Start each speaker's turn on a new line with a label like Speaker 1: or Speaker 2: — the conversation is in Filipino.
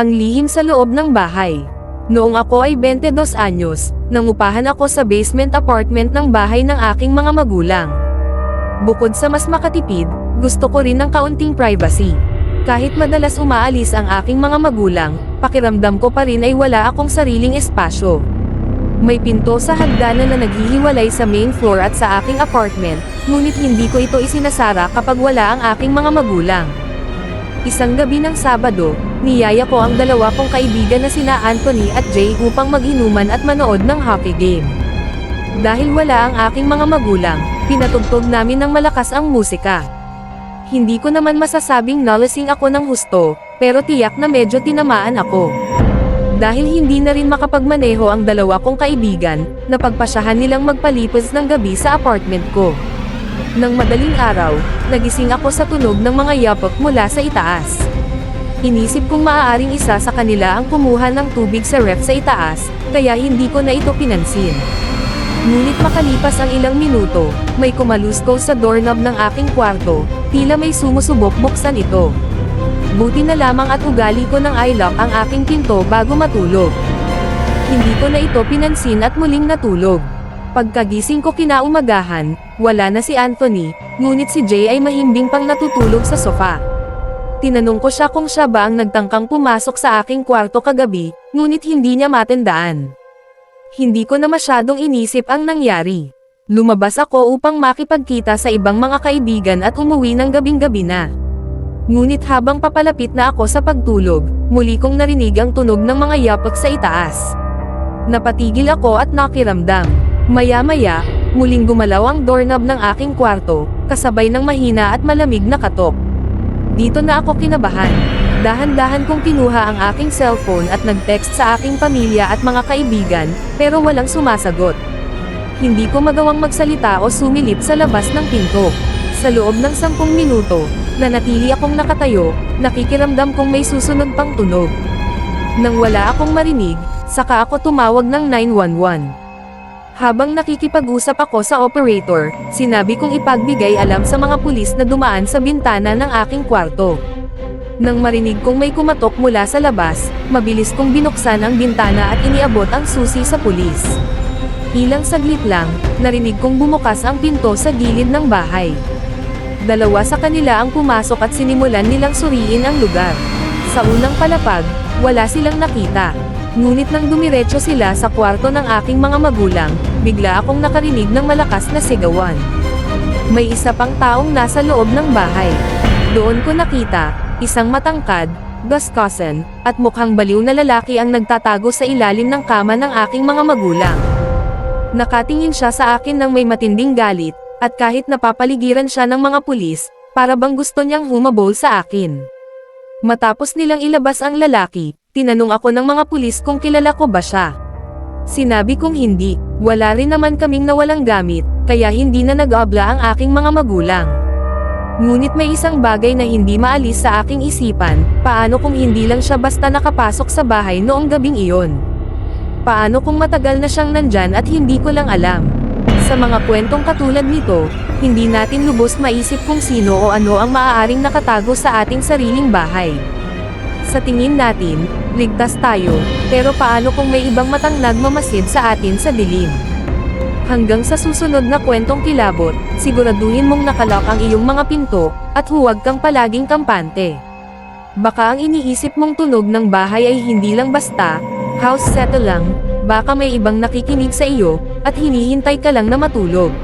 Speaker 1: Ang lihim sa loob ng bahay. Noong ako ay 22 anyos, nangupahan ako sa basement apartment ng bahay ng aking mga magulang. Bukod sa mas makatipid, gusto ko rin ng kaunting privacy. Kahit madalas umaalis ang aking mga magulang, pakiramdam ko pa rin ay wala akong sariling espasyo. May pinto sa hagdanan na naghihiwalay sa main floor at sa aking apartment, ngunit hindi ko ito isinasara kapag wala ang aking mga magulang. Isang gabi ng Sabado, niyaya ko ang dalawa kong kaibigan na sina Anthony at Jay upang mag-inuman at manood ng hockey game. Dahil wala ang aking mga magulang, pinatugtog namin ng malakas ang musika. Hindi ko naman masasabing nalasing ako ng husto, pero tiyak na medyo tinamaan ako. Dahil hindi na rin makapagmaneho ang dalawa kong kaibigan, napagpasyahan nilang magpalipos ng gabi sa apartment ko. Nang madaling araw, nagising ako sa tunog ng mga yapok mula sa itaas. Inisip kong maaaring isa sa kanila ang kumuha ng tubig sa ref sa itaas, kaya hindi ko na ito pinansin. Ngunit makalipas ang ilang minuto, may kumaluskaw sa doorknob ng aking kwarto, tila may sumusubok buksan ito. Buti na lamang at ugali ko ng lock ang aking pinto bago matulog. Hindi ko na ito pinansin at muling natulog. Pagkagising ko kinaumagahan, wala na si Anthony, ngunit si Jay ay mahimbing pang natutulog sa sofa. Tinanong ko siya kung siya ba ang nagtangkang pumasok sa aking kwarto kagabi, ngunit hindi niya matandaan. Hindi ko na masyadong inisip ang nangyari. Lumabas ako upang makipagkita sa ibang mga kaibigan at umuwi ng gabing-gabi na. Ngunit habang papalapit na ako sa pagtulog, muli kong narinig ang tunog ng mga yapak sa itaas. Napatigil ako at nakiramdam. Maya-maya, muling gumalaw ang doorknob ng aking kwarto, kasabay ng mahina at malamig na katok. Dito na ako kinabahan. Dahan-dahan kong kinuha ang aking cellphone at nag-text sa aking pamilya at mga kaibigan, pero walang sumasagot. Hindi ko magawang magsalita o sumilip sa labas ng pinto. Sa loob ng sampung minuto, nanatili akong nakatayo, nakikiramdam kong may susunod pang tunog. Nang wala akong marinig, saka ako tumawag ng 911. Habang nakikipag-usap ako sa operator, sinabi kong ipagbigay alam sa mga pulis na dumaan sa bintana ng aking kwarto. Nang marinig kong may kumatok mula sa labas, mabilis kong binuksan ang bintana at iniabot ang susi sa pulis. Ilang saglit lang, narinig kong bumukas ang pinto sa gilid ng bahay. Dalawa sa kanila ang pumasok at sinimulan nilang suriin ang lugar. Sa unang palapag, wala silang nakita. Ngunit nang dumiretso sila sa kwarto ng aking mga magulang, bigla akong nakarinig ng malakas na sigawan. May isa pang taong nasa loob ng bahay. Doon ko nakita, isang matangkad, gaskasan, at mukhang baliw na lalaki ang nagtatago sa ilalim ng kama ng aking mga magulang. Nakatingin siya sa akin ng may matinding galit, at kahit napapaligiran siya ng mga pulis, para bang gusto niyang humabol sa akin. Matapos nilang ilabas ang lalaki, tinanong ako ng mga pulis kung kilala ko ba siya. Sinabi kong hindi, wala rin naman kaming nawalang gamit, kaya hindi na nag-abla ang aking mga magulang. Ngunit may isang bagay na hindi maalis sa aking isipan, paano kung hindi lang siya basta nakapasok sa bahay noong gabing iyon? Paano kung matagal na siyang nandyan at hindi ko lang alam? Sa mga kwentong katulad nito, hindi natin lubos maisip kung sino o ano ang maaaring nakatago sa ating sariling bahay. Sa tingin natin, ligtas tayo, pero paano kung may ibang matang nagmamasid sa atin sa dilim? Hanggang sa susunod na kwentong kilabot, siguraduhin mong nakalak ang iyong mga pinto, at huwag kang palaging kampante. Baka ang iniisip mong tunog ng bahay ay hindi lang basta, house settle lang, baka may ibang nakikinig sa iyo, at hinihintay ka lang na matulog.